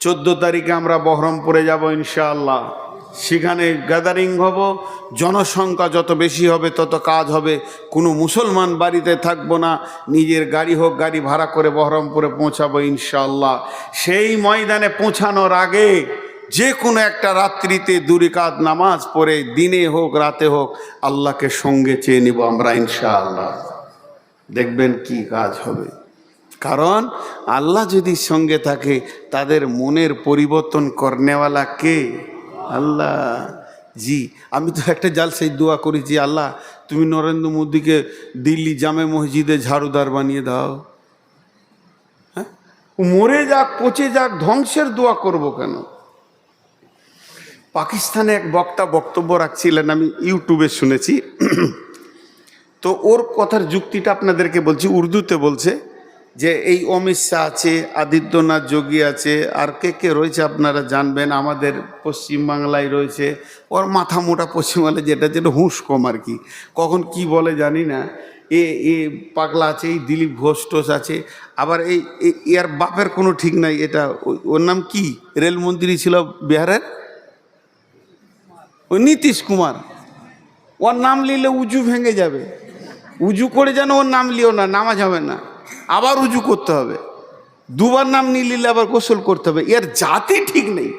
চোদ্দ তারিখে আমরা বহরমপুরে যাব ইনশাআল্লাহ। সেখানে গ্যাদারিং হব, জনসংখ্যা যত বেশি হবে তত কাজ হবে। কোনো মুসলমান বাড়িতে থাকব না, নিজের গাড়ি হোক, গাড়ি ভাড়া করে বহরমপুরে পৌঁছাবো ইনশাআল্লাহ। সেই ময়দানে পৌঁছানোর আগে যে কোনো একটা রাত্রিতে দুরিকাত নামাজ পড়ে, দিনে হোক, রাতে হোক, আল্লাহকে সঙ্গে চেয়ে নিব আমরা ইনশাআল্লাহ। দেখবেন কি কাজ হবে। কারণ আল্লাহ যদি সঙ্গে থাকে, তাদের মনের পরিবর্তন করনেওয়ালা কে? আল্লাহ। জি, আমি তো একটা জালসাই দোয়া করেছি আল্লাহ, তুমি নরেন্দ্র মোদীকে দিল্লি জামে মসজিদে ঝাড়ুদার বানিয়ে দাও। হ্যাঁ? মরে যাক, পচে যাক, ধ্বংসের দোয়া করব কেন? পাকিস্তানে এক বক্তা বক্তব্য রাখছিলেন, আমি ইউটিউবে শুনেছি। তো ওর কথার যুক্তিটা আপনাদেরকে বলছি, উর্দুতে বলছে যে এই অমিত শাহ আছে, আদিত্যনাথ যোগী আছে, আর কে কে রয়েছে আপনারা জানবেন, আমাদের পশ্চিমবাংলায় রয়েছে, ওর মাথা মোটা পশ্চিমবাংলায় যেটা যেটা হুঁশ কম আর কি। কখন কি বলে জানি না। এ এ পাগলা আছে, এই দিলীপ ঘোষ টোষ আছে, আবার এই এর বাপের কোনো ঠিক নাই, এটা ওর নাম কি? রেলমন্ত্রী ছিল বিহারের? ওই নীতিশ কুমার। ওর নাম নিলে উজু ভেঙে যাবে। উজু করে যেন ওর নাম লিও না, নামাজ হবে না। আবার উজু করতে হবে। দুবার নাম নিলে আবার গোসল করতে হবে। এর জাতি ঠিক নেই।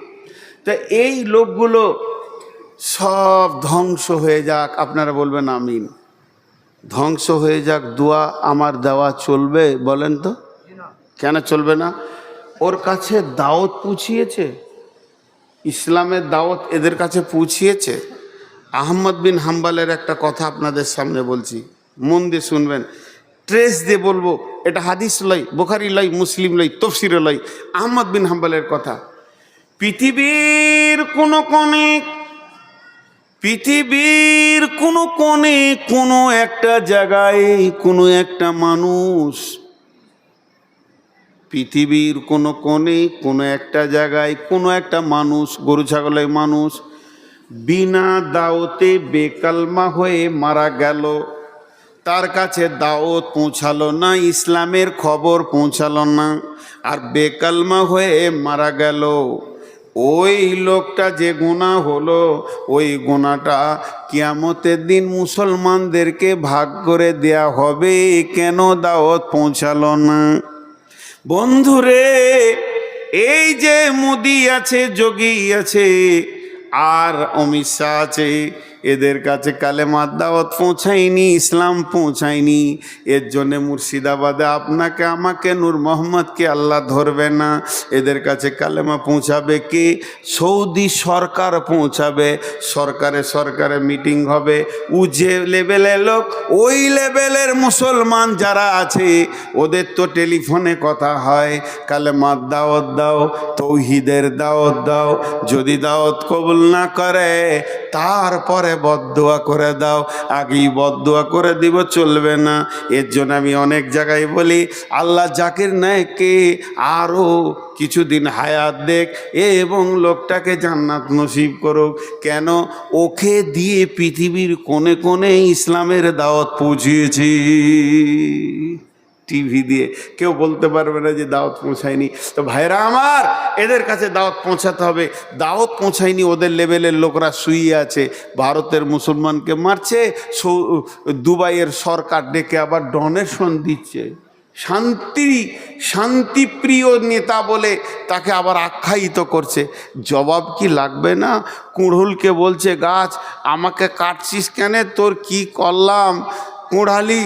তা এই লোকগুলো সব ধ্বংস হয়ে যাক, আপনারা বলবেন আমিন। ধ্বংস হয়ে যাক, দোয়া আমার দেওয়া চলবে, বলেন তো? কেন চলবে না? ওর কাছে দাওয়াত পুছিয়েছে। ইসলামের দাওয়াত এদের কাছে পুছিয়েছে। আহমদ বিন হাম্বালের একটা কথা আপনাদের সামনে বলছি। মন দিয়ে শুনবেন। ট্রেস দিয়ে বলব, এটা হাদিস লই, বোখারি লই, মুসলিম লই, তফসিরে লই, আহমদ বিন হাম্বালের কথা। পৃথিবীর কোনো কোণে, পৃথিবীর কোনো কোণে কোনো একটা জায়গায় কোনো একটা মানুষ, পৃথিবীর কোনো কোণে কোনো একটা জায়গায় কোনো একটা মানুষ, গরু, ছাগলের মানুষ, বিনা দাওতে বেকালমা হয়ে মারা গেল। তার কাছে দাওত পৌঁছালো না, ইসলামের খবর পৌঁছালো না, আর বেকালমা হয়ে মারা গেল। ওই লোকটা যে গুণা হলো, ওই গুণাটা কিয়ামতের দিন মুসলমানদেরকে ভাগ করে দেয়া হবে, কেন দাওয়াত পৌঁছালো না? বন্ধুরে, এই যে মোদি আছে, যোগী আছে, আর অমিত আছে এদের কাছে কালেমার দাওয়াত পৌঁছায়নি, ইসলাম পৌঁছায়নি। এর জন্যে মুর্শিদাবাদে আপনাকে, আমাকে, নূর মোহাম্মদকে আল্লাহ ধরবে না। এদের কাছে কালেমা পৌঁছাবে কে? সৌদি সরকার পৌঁছাবে। সরকারে সরকারে মিটিং হবে। ও যে লেভেলের লোক, ওই লেভেলের মুসলমান যারা আছে, ওদের তো টেলিফোনে কথা হয়। কালেমার দাওয়াত দাও, তৌহিদের দাওয়াত দাও। যদি দাওয়াত কবুল না করে, তারপরে বদদোয়া করে দাও। আগেই বদদোয়া করে দিব, চলবে না। এর জন্য আমি অনেক জায়গায় বলি, আল্লাহ জাকির নায়ককে আরও কিছুদিন হায়াত দেখ এবং লোকটাকে জান্নাত নসিব করুক। কেন? ওকে দিয়ে পৃথিবীর কোণে কোণে ইসলামের দাওয়াত পৌঁছিয়েছি টিভি দিয়ে। কেউ বলতে পারবে না যে দাওয়াত পৌঁছায়নি। তো ভাইরা আমার, এদের কাছে দাওয়াত পৌঁছাতে হবে। দাওয়াত পৌঁছায়নি, ওদের লেভেলের লোকরা শুয়ে আছে। ভারতের মুসলমানকে মারছে দুবাইয়ের সরকার ডেকে আবার ডোনেশন দিচ্ছে। শান্তি, শান্তিপ্রিয় নেতা বলে তাকে আবার আখ্যায়িত করছে। জবাব কি লাগবে না? কুড়হুলকে বলছে, গাছ, আমাকে কাটছিস কেন? তোর কি করলাম? কুড়ালি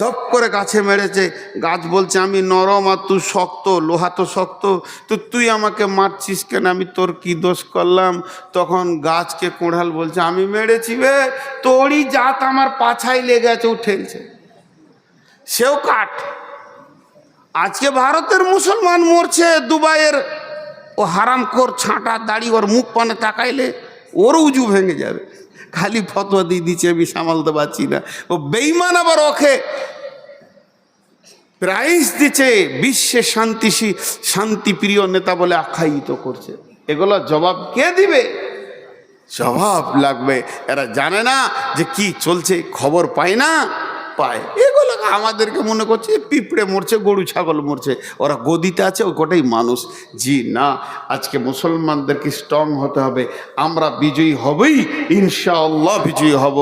দপ করে গাছে মেরেছে। গাছ বলছে, আমি নরম আর তুই শক্ত, লোহা তো শক্ত। তো তুই আমাকে মারছিস কেন? আমি তোর কি দোষ করলাম? তখন গাছকে কোঁড়াল বলছে, আমি মেরেছি বে, তোরই জাত আমার পাছায় লেগে আছে সেও কাঠ। আজকে ভারতের মুসলমান মরছে, দুবাইয়ের ও হারামখোর ছাঁটা দাড়ি ওর মুখ পানে তাকাইলে ওর উজু ভেঙে যাবে। খালি ফতোয়া দিয়ে দিচ্ছে আমি সামালতে পারছি না। ও বেইমান আবার ওকে প্রাইজ দিচ্ছে বিশ্বে শান্তি শান্তিপ্রিয় নেতা বলে আখ্যায়িত করছে। এগুলো জবাব কে দিবে? জবাব লাগবে। এরা জানে না যে কি চলছে, খবর পায় না। পায়। এগুলো আমাদেরকে মনে করছে পিঁপড়ে মরছে, গরু, ছাগল মরছে। ওরা গদিতে আছে ওই কটাই মানুষ। জি না, আজকে মুসলমানদেরকে স্ট্রং হতে হবে? আমরা বিজয়ী হবেই, ইনশাআল্লাহ বিজয়ী হব।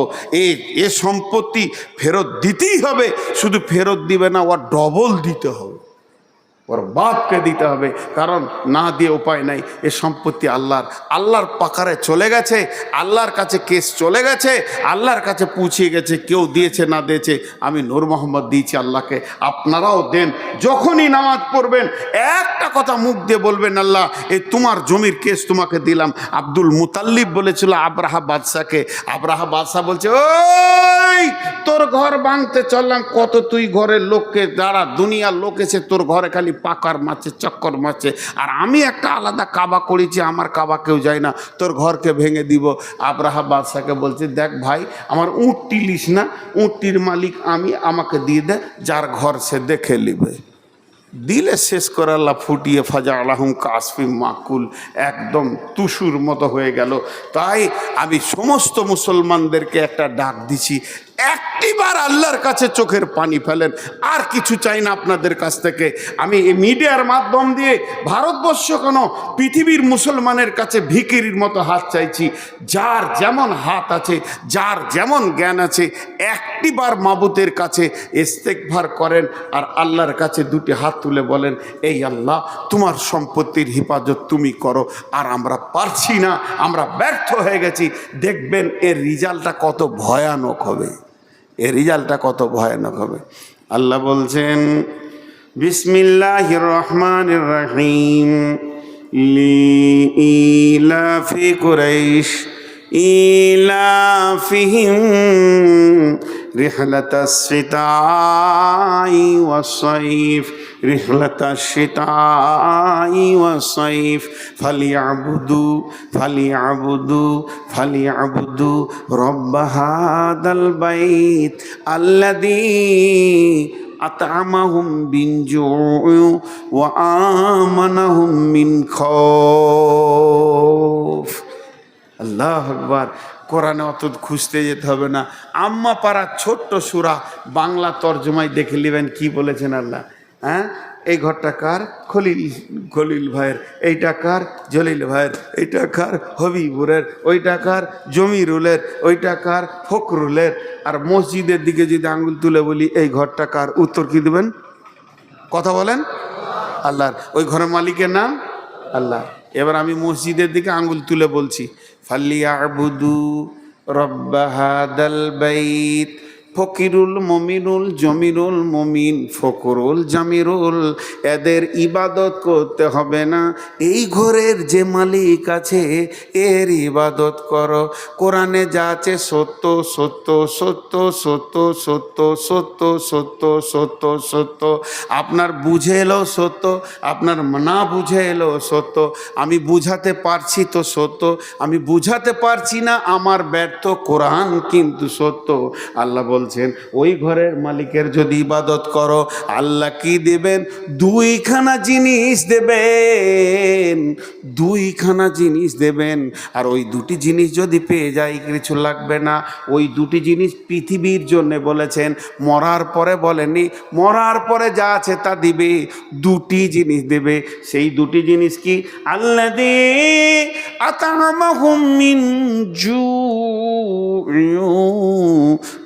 এ এ সম্পত্তি ফেরত দিতেই হবে। শুধু ফেরত দিবে না, ওর ডবল দিতে হবে। ওর বাপকে দিতে হবে। কারণ না দিয়ে উপায় নাই। এ সম্পত্তি আল্লাহর। আল্লাহর পাকারে চলে গেছে। আল্লাহর কাছে কেস চলে গেছে। আল্লাহর কাছে পৌঁছে গেছে, কেউ দিয়েছে, না দিয়েছে। আমি নূর মোহাম্মদ দিয়েছি আল্লাহকে। আপনারাও দেন। যখনই নামাজ পড়বেন, একটা কথা মুখ দিয়ে বলবেন, আল্লাহ এই তোমার জমির কেস তোমাকে দিলাম। আব্দুল মুতাল্লিব বলেছিল আব্রাহা বাদশাকে। আব্রাহা বাদশাহ বলছে, ওই, তোর ঘর ভাঙতে চললাম। কত তুই ঘরের লোককে দাঁড়া দুনিয়ার লোক এসে তোর ঘরে খালি পাকার মারছে চক্কর মারছে আর আমি একটা আলাদা কাবা করেছি, আমার কাবা কেউ যায় না। তোর ঘরকে ভেঙে দিব। আব্রাহা বাদশাকে বলছে, দেখ ভাই, আমার উঁটটি লিস না। উঁটটির মালিক আমি, আমাকে দিয়ে দে, যার ঘর সে দেখে নেবে। দিলে শেষ করে আল্লাহ ফুটিয়ে ফাজা আলাহুম কাসফি মাকুল, একদম তুসুর মতো হয়ে গেল। তাই আমি সমস্ত মুসলমানদেরকে একটা ডাক দিছি একটিবার আল্লাহর কাছে চোখের পানি ফেলেন। আর কিছু চাই না আপনাদের কাছ থেকে। আমি এই মিডিয়ার মাধ্যম দিয়ে ভারতবর্ষ কেন পৃথিবীর মুসলমানের কাছে ভিকিরির মতো হাত চাইছি? যার যেমন হাত আছে, যার যেমন জ্ঞান আছে একটিবার মাবুতের কাছে ইস্তেকভার করেন আর আল্লাহর কাছে দুটি হাত তুলে বলেন, এই আল্লাহ, তোমার সম্পত্তির হেফাজত তুমি করো। আর আমরা পারছি না, আমরা ব্যর্থ হয়ে গেছি। দেখবেন এর রেজাল্টটা কত ভয়ানক হবে। এর রিজাল্টটা কত ভয়ানক হবে? আল্লাহ বলছেন বিসমিল্লাহ রহমান রহিম। ইলাফি কুরাইশ। ইলাফিহিম। رحلة الشتاء والصيف رحلة الشتاء والصيف فليعبدوا فليعبدوا فليعبدوا رب هذا البيت الذي أطعمهم من جوع وآمنهم من خوف আল্লাহ আকবার কোরআনে অত খুঁজতে যেতে হবে না। আম্মা পাড়া ছোট্ট সুরা বাংলা তর্জমায় দেখে নেবেন কি বলেছেন আল্লাহ। হ্যাঁ? এই ঘরটা কার? খলিল খলিল ভাইয়ের। এইটা কার? জলিল ভাইয়ের। এইটা কার? হবিবুরের। ওইটা কার? জমিরুলের। ওইটা কার? ফকরুলের আর মসজিদের দিকে যদি আঙ্গুল তুলে বলি, এই ঘরটা কার? উত্তর কি দেবেন? কথা বলেন। আল্লাহর। ওই ঘরের মালিকের নাম? আল্লাহ। এবার আমি মসজিদের দিকে আঙ্গুল তুলে বলছি। ফালিয়াবুদু রব্বা হাদাল বাইত। ফকিরুল মমিনুল জমিরুল মমিন, ফকরুল জামিরুল। এদের ইবাদত করতে হবে না। এই ঘরের যে মালিক আছে, এর ইবাদত করো। কোরআনে যা আছে, সত্য সত্য সত্য সত্য সত্য সত্য সত্য সত্য সত্য। আপনার বুঝে এলো সত্য, আপনার না বুঝে এলো সত্য। আমি বুঝাতে পারছি তো সত্য, আমি বুঝাতে পারছি না, আমার ব্যর্থ কোরআন কিন্তু সত্য। আল্লাহ বলছেন, ওই ঘরের মালিকের যদি ইবাদত করো, আল্লাহ কি দেবেন? দুইখানা জিনিস দেবেন, দুইখানা জিনিস দেবেন। আর ওই দুটি জিনিস যদি পেয়ে যায়, কিছু লাগবে না। ওই দুটি জিনিস পৃথিবীর জন্য বলেছেন, মরার পরে বলেনি মরার পরে যা আছে তা দিবে, দুটি জিনিস দেবে। সেই দুটি জিনিস কি? আল্লাহ দে আতামাহুম মিন জুউ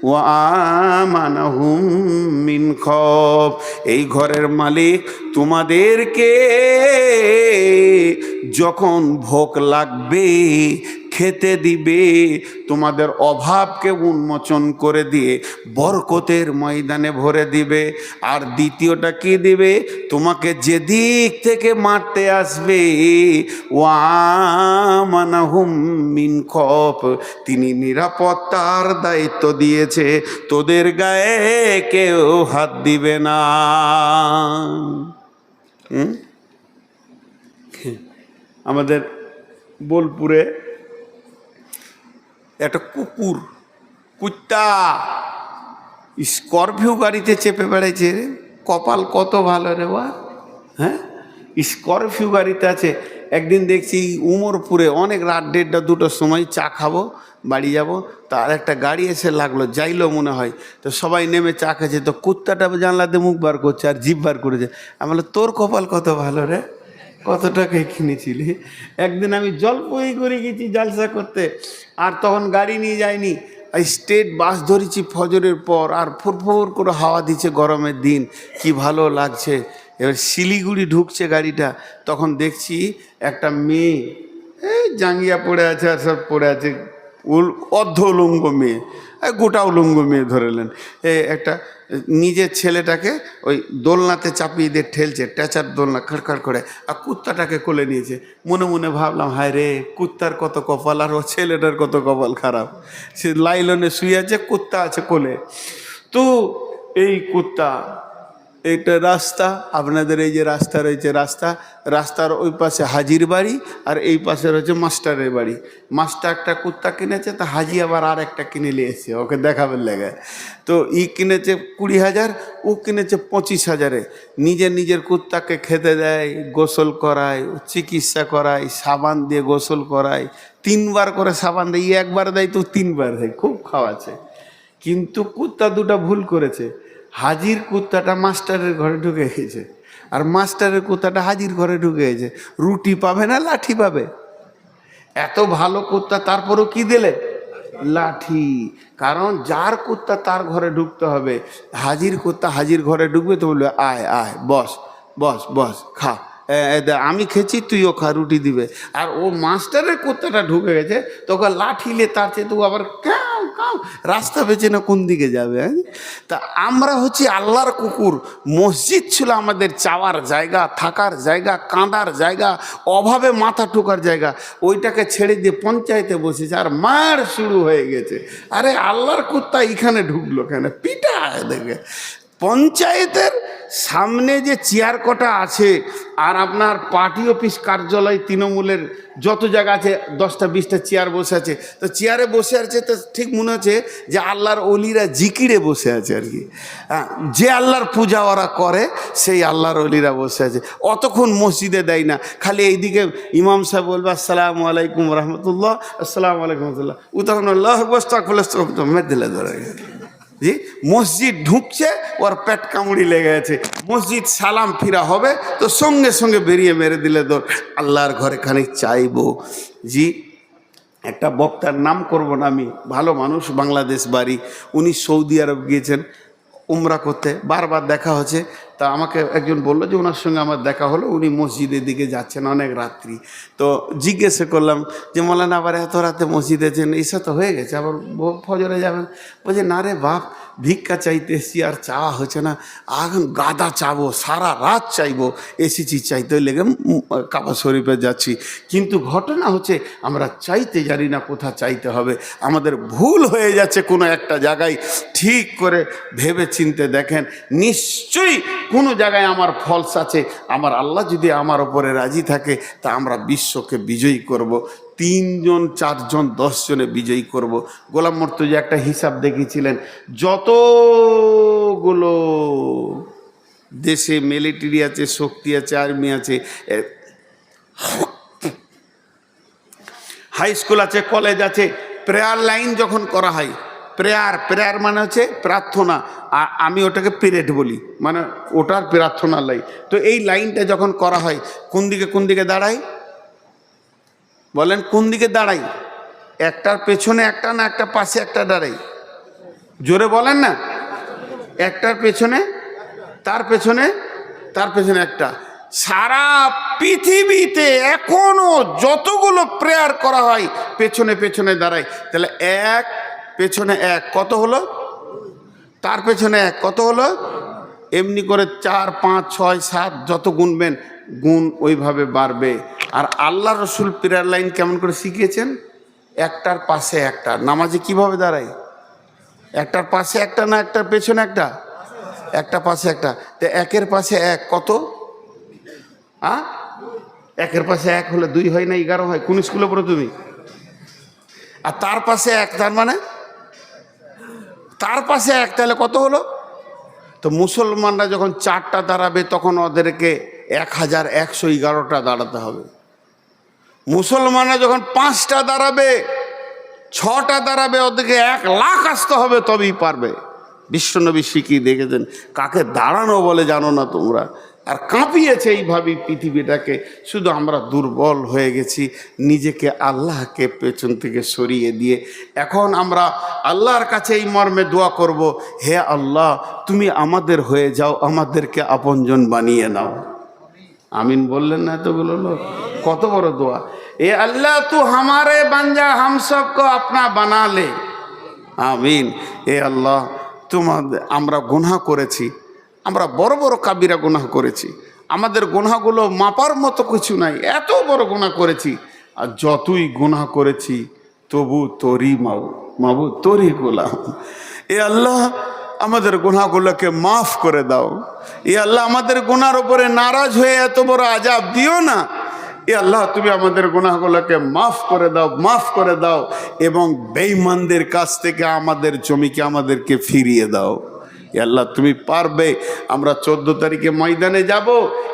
ওয়া আমানাহুম মিন খব এই ঘরের মালিক তোমাদেরকে যখন ভোক লাগবে খেতে দিবে, তোমাদের অভাবকে উন্মোচন করে দিয়ে বরকতের ময়দানে ভরে দিবে। আর দ্বিতীয়টা কি দিবে? তোমাকে যে দিক থেকে মারতে আসবে ওয়ামানাহুম মিন খপ, তিনি নিরাপত্তার দায়িত্ব দিয়েছে, তোদের গায়ে কেউ হাত দিবে না? আমাদের বোলপুরে একটা কুকুর, কুত্তা। স্করপিও গাড়িতে চেপে বেড়াইছে রে। কপাল কত ভালো রে বা। হ্যাঁ? স্করপিও গাড়িতে আছে। একদিন দেখছি উমরপুরে অনেক রাত দেড়টা, দুটোর সময় চা খাব, বাড়ি যাব। তার একটা গাড়ি এসে লাগল, যাইলো মনে হয়। তো সবাই নেমে চা খাচ্ছে। তো কুত্তাটা জানলাতে মুখ বার করছে আর জিভ বার করেছে। আমি তোর কপাল কত ভালো রে? কত টাকায় কিনেছিলি? একদিন আমি জলপই করে গেছি জালসা করতে, আর তখন গাড়ি নিয়ে যাইনি। স্টেট বাস ধরেছি ফজরের পর, আর ফুরফুর করে হাওয়া দিচ্ছে গরমের দিন। কি ভালো লাগছে। এবার শিলিগুড়ি ঢুকছে গাড়িটা, তখন দেখছি একটা মেয়ে, এই জাঙ্গিয়া পড়ে আছে আর সব পড়ে আছে, উল অর্ধ উলঙ্গ মেয়ে গোটা উলঙ্গ মেয়ে ধরেলেন। এ একটা নিজের ছেলেটাকে ওই দোলনাতে চাপিয়ে দিয়ে ঠেলছে, ট্যাচার দোলনা খড়খড় করে, আর কুত্তাটাকে কোলে নিয়েছে। মনে মনে ভাবলাম, হায় রে, কুত্তার কত কপাল আর ও ছেলেটার কত কপাল খারাপ। সে লাইলনে শুয়ে আছে, কুত্তা আছে কোলে। তো এই কুত্তা এটা রাস্তা, আপনাদের এই যে রাস্তা রয়েছে রাস্তা, রাস্তার ওই পাশে হাজির বাড়ি আর এই পাশে রয়েছে মাস্টারের বাড়ি। মাস্টার একটা কুত্তা কিনেছে, তা হাজি আবার আর একটা কিনে নিয়ে এসছে, ওকে দেখাবার লেগে। তো ই কিনেছে কুড়ি হাজার, ও কিনেছে পঁচিশ হাজারে। নিজের নিজের কুত্তাকে খেতে দেয়, গোসল করায়, চিকিৎসা করায়, সাবান দিয়ে গোসল করায়। তিনবার করে সাবান দেয়, ই একবার দেয়, তো তিনবার দেয়, খুব খাওয়াছে কিন্তু কুত্তা দুটো ভুল করেছে। হাজির কুত্তাটা মাস্টারের ঘরে ঢুকে গেছে। আর মাস্টারের কুত্তাটা হাজির ঘরে ঢুকে গেছে। রুটি পাবে না লাঠি পাবে? এত ভালো কুত্তা তারপরও কি দিলে? লাঠি। কারণ যার কুত্তা তার ঘরে ঢুকতে হবে, হাজির কুত্তা হাজির ঘরে ঢুকবে তো বলবে, আয় আয়, বস বস বস, খা। আমি খেয়েছি, তুইও খা, রুটি দিবে। আর ও মাস্টারের কুত্তাটা ঢুকে গেছে, তোকে লাঠিলে তার চেয়ে তো আবার কাউ কাউ। রাস্তা বেছে না কোন দিকে যাবে হ্যাঁ? তা আমরা হচ্ছি আল্লাহর কুকুর। মসজিদ ছিল আমাদের চাওয়ার জায়গা, থাকার জায়গা, কাঁদার জায়গা, অভাবে মাথা ঠোকার জায়গা। ওইটাকে ছেড়ে দিয়ে পঞ্চায়েতে বসেছে আর মার শুরু হয়ে গেছে। আরে আল্লাহর কুত্তা এখানে ঢুকলো কেন? পিটা দেখে। পঞ্চায়েতের সামনে যে চেয়ার কটা আছে আর আপনার পার্টি অফিস কার্যালয় তৃণমূলের যত জায়গা আছে দশটা বিশটা চেয়ার বসে আছে। তো চেয়ারে বসে আছে তো ঠিক মনে হচ্ছে যে আল্লাহর অলিরা জিকিরে বসে আছে আর কি। হ্যাঁ, যে আল্লাহর পূজা ওরা করে সেই আল্লাহর অলিরা বসে আছে। অতক্ষণ মসজিদে দেয় না খালি এইদিকে ইমাম সাহেব বলবে আসসালামু আলাইকুম রহমতুল্লাহ আসসালামু আলাইকুম রহমতুল্লাহ। ও আল্লাহ বস্তাক দিলে ধরে। জি, মসজিদ ঢুকছে, ওর পেট কামড়ি লেগে আছে। মসজিদ সালাম ফিরা হবে, তো সঙ্গে সঙ্গে বেরিয়ে মেরে দিলে তোর আল্লাহর ঘরে খানিক চাইব। জি, একটা বক্তার নাম করব না আমি, ভালো মানুষ, বাংলাদেশ বাড়ি। উনি সৌদি আরব গিয়েছেন। উমরা করতে। বারবার দেখা হচ্ছে তা আমাকে একজন বলল যে ওনার সঙ্গে আমার দেখা হলো, উনি মসজিদের দিকে যাচ্ছেন অনেক রাত্রি। তো জিজ্ঞেসে করলাম যে, মলানা আবার এত রাতে মসজিদে যেন এসে তো হয়ে গেছে, আবার ফজরে যাবেন? বলছে, না রে বাপ ভিক্ষা চাইতে এসছি আর চাওয়া হচ্ছে না। এখন গাদা চাবো, সারা রাত চাইব, এসেছি চাইতে লেগে কাবা শরীফে যাচ্ছি। কিন্তু ঘটনা হচ্ছে আমরা চাইতে জানি না কোথা চাইতে হবে। আমাদের ভুল হয়ে যাচ্ছে কোনো একটা জায়গায়। ঠিক করে ভেবে চিনতে দেখেন, নিশ্চয়ই কোনো জায়গায় আমার ফলস আছে। আমার আল্লাহ যদি আমার ওপরে রাজি থাকে, তা আমরা বিশ্বকে বিজয়ী করব। তিনজন, চারজন, দশজনে বিজয়ী করব। গোলাম মর্তুজি একটা হিসাব দেখিয়েছিলেন যতগুলো দেশে মিলিটারি আছে, শক্তি আছে আর্মি আছে হাই স্কুল আছে কলেজ আছে প্রেয়ার লাইন যখন করা হয় প্রেয়ার প্রেয়ার মানে হচ্ছে প্রার্থনা আর আমি ওটাকে পিরিয়ড বলি মানে ওটার প্রার্থনা লাইন তো এই লাইনটা যখন করা হয়, কোন দিকে কোন দিকে দাঁড়ায় বলেন, কোন দিকে দাঁড়াই? একটার পেছনে একটা না একটা পাশে একটা দাঁড়াই? জোরে বলেন না। একটার পেছনে, তার পেছনে তার পেছনে একটা। সারা পৃথিবীতে এখনও যতগুলো প্রেয়ার করা হয়, পেছনে পেছনে দাঁড়ায় তাহলে এক, পেছনে এক, কত হলো? তার পেছনে এক, কত হলো? এমনি করে চার, পাঁচ, ছয়, সাত, যত গুনবেন গুণ ওইভাবে বাড়বে। আর আল্লাহ রসুল প্রেয়ার লাইন কেমন করে শিখিয়েছেন? একটার পাশে একটা। নামাজে কীভাবে দাঁড়ায়? একটার পাশে একটা না একটার পেছনে একটা? একটা পাশে একটা। তো একের পাশে এক কত? আ? একের পাশে এক হলে দুই হয় না এগারো হয়? কোন স্কুলে পড়ো তুমি? আর তার পাশে এক, তার মানে? তার পাশে এক, তাহলে কত হলো? তো মুসলমানরা যখন চারটা দাঁড়াবে, তখন ওদেরকে এক হাজার একশো এগারোটা দাঁড়াতে হবে। মুসলমানরা যখন পাঁচটা দাঁড়াবে, ছটা দাঁড়াবে, ওদেরকে এক লাখ আসতে হবে, তবেই পারবে। বিশ্বনবী শিখিয়ে দেখেছেন, কাকে দাঁড়ানো বলে জানো না তোমরা? আর কাঁপিয়েছে এইভাবেই পৃথিবীটাকে। শুধু আমরা দুর্বল হয়ে গেছি, নিজেকে আল্লাহকে পেছন থেকে সরিয়ে দিয়ে। এখন আমরা আল্লাহর কাছে এই মর্মে দোয়া করব, হে আল্লাহ, তুমি আমাদের হয়ে যাও, আমাদেরকে আপনজন বানিয়ে নাও। আমিন বললেন না এতগুলো লোক। কত বড় দোয়া। এ আল্লাহ তু হামারে বাঞ্জা হাম সবকো আপনা বানা লে। আমিন। এ আল্লাহ তোমাদের আমরা গুনাহ করেছি। আমরা বড় বড় কাবিরা গুনাহ করেছি। আমাদের গুনাহগুলো মাপার মতো কিছু নাই। এত বড় গুনাহ করেছি। আর যতই গুনাহ করেছি, তবু তোরই মাবু মাবু তোরই গোলাম। এ আল্লাহ আমাদের গুনাগুলোকে মাফ করে দাও। এ আল্লাহ, আমাদের গুনার ওপরে নারাজ হয়ে এত বড় আজাব দিও না। এ আল্লাহ, তুমি আমাদের গুনাহগুলোকে মাফ করে দাও, মাফ করে দাও এবং বেঈমানদের কাছ থেকে আমাদের জমিকে আমাদেরকে ফিরিয়ে দাও। আল্লাহ, তুমি পারবে। আমরা চোদ্দ তারিখে ময়দানে যাব,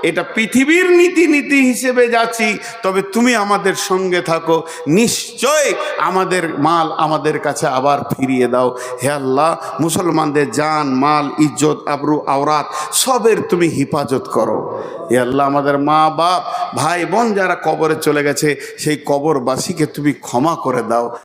এটা পৃথিবীর নীতি নীতি হিসেবে যাচ্ছি, তবে তুমি আমাদের সঙ্গে থাকো, নিশ্চয় আমাদের মাল আমাদের কাছে আবার ফিরিয়ে দাও। হে আল্লাহ, মুসলমানদের জান, মাল, ইজ্জত, আবরু, আওরাত, সবের তুমি হিফাজত করো। এ আল্লাহ, আমাদের মা বাপ, ভাই বোন যারা কবরে চলে গেছে, সেই কবরবাসীকে তুমি ক্ষমা করে দাও।